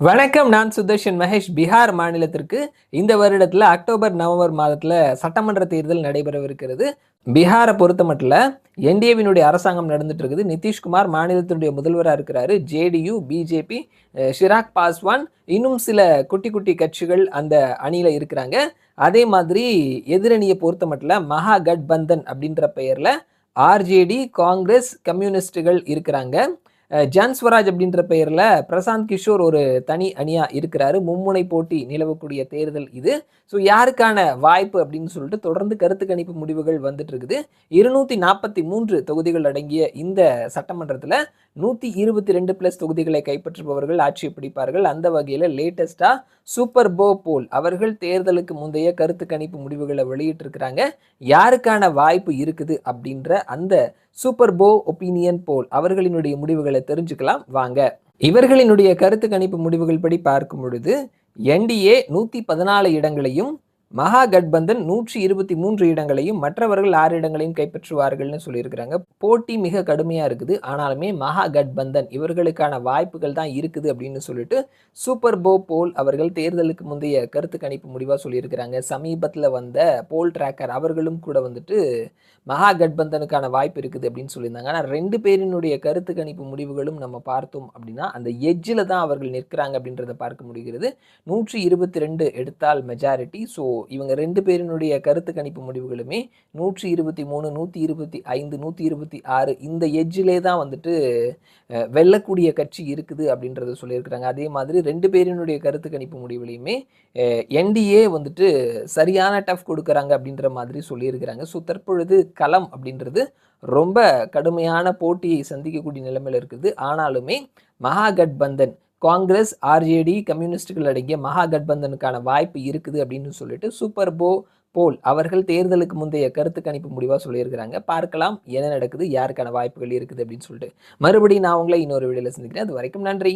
வணக்கம் நான் சுதர்ஷன் மகேஷ். பீகார் மாநிலத்திற்கு இந்த வருடத்தில் அக்டோபர் நவம்பர் மாதத்தில் சட்டமன்ற தேர்தல் நடைபெறவிருக்கிறது. பீகாரை பொறுத்த மட்டும் என்டிஏவினுடைய அரசாங்கம் நடந்துட்டு இருக்குது நிதிஷ்குமார் மாநிலத்தினுடைய முதல்வராக இருக்கிறாரு. JDU BJP Chirag Paswan. இன்னும் சில குட்டி குட்டி கட்சிகள் அந்த அணியில் இருக்கிறாங்க. அதே மாதிரி எதிரணியை பொறுத்த மட்டும் மகா கட்பந்தன் அப்படின்ற பெயரில் ஆர்ஜேடி காங்கிரஸ் கம்யூனிஸ்டுகள் இருக்கிறாங்க. அஹ் ஸ்வராஜ் அப்படின்ற பெயரில் பிரசாந்த் கிஷோர் ஒரு தனி அணியாக இருக்கிறாரு. மும்முனை போட்டி நிலவக்கூடிய தேர்தல் இது. ஸோ யாருக்கான வாய்ப்பு அப்படின்னு சொல்லிட்டு தொடர்ந்து கருத்து கணிப்பு முடிவுகள் வந்துட்டு இருக்குது. இருநூத்தி நாற்பத்தி மூன்று தொகுதிகள் அடங்கிய இந்த சட்டமன்றத்தில் நூற்றி இருபத்தி ரெண்டு ப்ளஸ் தொகுதிகளை கைப்பற்றுபவர்கள் ஆட்சி பிடிப்பார்கள். அந்த வகையில் லேட்டஸ்ட்டாக சூப்பர் போ போல் அவர்கள் தேர்தலுக்கு முந்தைய கருத்து கணிப்பு முடிவுகளை வெளியிட்டிருக்கிறாங்க. யாருக்கான வாய்ப்பு இருக்குது அப்படின்ற அந்த சூப்பர் போ ஒப்பீனியன் போல் அவர்களினுடைய முடிவுகளை தெரிஞ்சுக்கலாம். வாங்க. இவர்களினுடைய கருத்து கணிப்பு முடிவுகள் படி பார்க்கும் பொழுது என்டிஏ நூற்றி பதினாலு இடங்களையும் மகா கட்பந்தன் நூற்றி இருபத்தி மூன்று இடங்களையும் மற்றவர்கள் ஆறு இடங்களையும் கைப்பற்றுவார்கள்னு சொல்லியிருக்கிறாங்க. போட்டி மிக கடுமையாக இருக்குது. ஆனாலுமே மகா கட்பந்தன் இவர்களுக்கான வாய்ப்புகள் தான் இருக்குது அப்படின்னு சொல்லிட்டு சூப்பர் போ போல் அவர்கள் தேர்தலுக்கு முந்தைய கருத்து கணிப்பு முடிவாக சொல்லியிருக்கிறாங்க. சமீபத்தில் வந்த போல் ட்ராக்கர் அவர்களும் கூட வந்துட்டு மகா கட்பந்தனுக்கான வாய்ப்பு இருக்குது அப்படின்னு சொல்லியிருந்தாங்க. ஆனால் ரெண்டு பேரினுடைய கருத்து கணிப்பு முடிவுகளும் நம்ம பார்த்தோம் அப்படின்னா அந்த எஜ்ஜில் தான் அவர்கள் நிற்கிறாங்க அப்படின்றத பார்க்க முடிகிறது. நூற்றி இருபத்தி ரெண்டு எடுத்தால் மெஜாரிட்டி ஸோ இவங்க ரெண்டு பேரினுடைய கருத்து கணிப்பு முடிவுகளுமே நூற்றி இருபத்தி மூணு நூற்றி இருபத்தி ஐந்து நூற்றி இருபத்தி ஆறு இந்த எஜ்ஜிலே தான் வந்துட்டு வெல்லக்கூடிய கட்சி இருக்குது அப்படின்றத சொல்லியிருக்கிறாங்க. அதே மாதிரி ரெண்டு பேரினுடைய கருத்து கணிப்பு முடிவுலையுமே என்டிஏ வந்துட்டு சரியான டஃப் கொடுக்குறாங்க அப்படின்ற மாதிரி சொல்லியிருக்கிறாங்க. ஸோ தற்பொழுது களம் அப்படின்றது ரொம்ப கடுமையான போட்டியை சந்திக்கக்கூடிய நிலைமையில் இருக்குது. ஆனாலுமே மகாகட்பந்தன் காங்கிரஸ் ஆர்ஜேடி கம்யூனிஸ்டுகள் அடங்கிய மகா கட்பந்தனுக்கான வாய்ப்பு இருக்குது அப்படின்னு சொல்லிட்டு சூப்பர் போ போல் அவர்கள் தேர்தலுக்கு முந்தைய கருத்து கணிப்பு முடிவாக சொல்லியிருக்கிறாங்க. பார்க்கலாம் என்ன நடக்குது யாருக்கான வாய்ப்புகள் இருக்குது அப்படின்னு சொல்லிட்டு. மறுபடியும் நான் உங்களை இன்னொரு வீடியோவில் சந்திக்கிறேன். அது வரைக்கும் நன்றி.